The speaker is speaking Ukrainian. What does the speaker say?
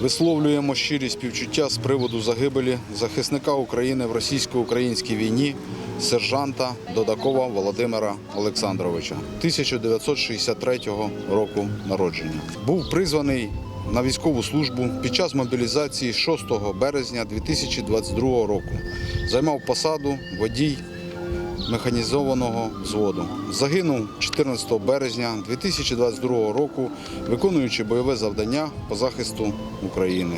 Висловлюємо щирі співчуття з приводу загибелі захисника України в російсько-українській війні сержанта Додакова Володимира Олександровича 1963 року народження. Був призваний на військову службу під час мобілізації 6 березня 2022 року. Займав посаду водій механізованого взводу. Загинув 14 березня 2022 року, виконуючи бойове завдання по захисту України.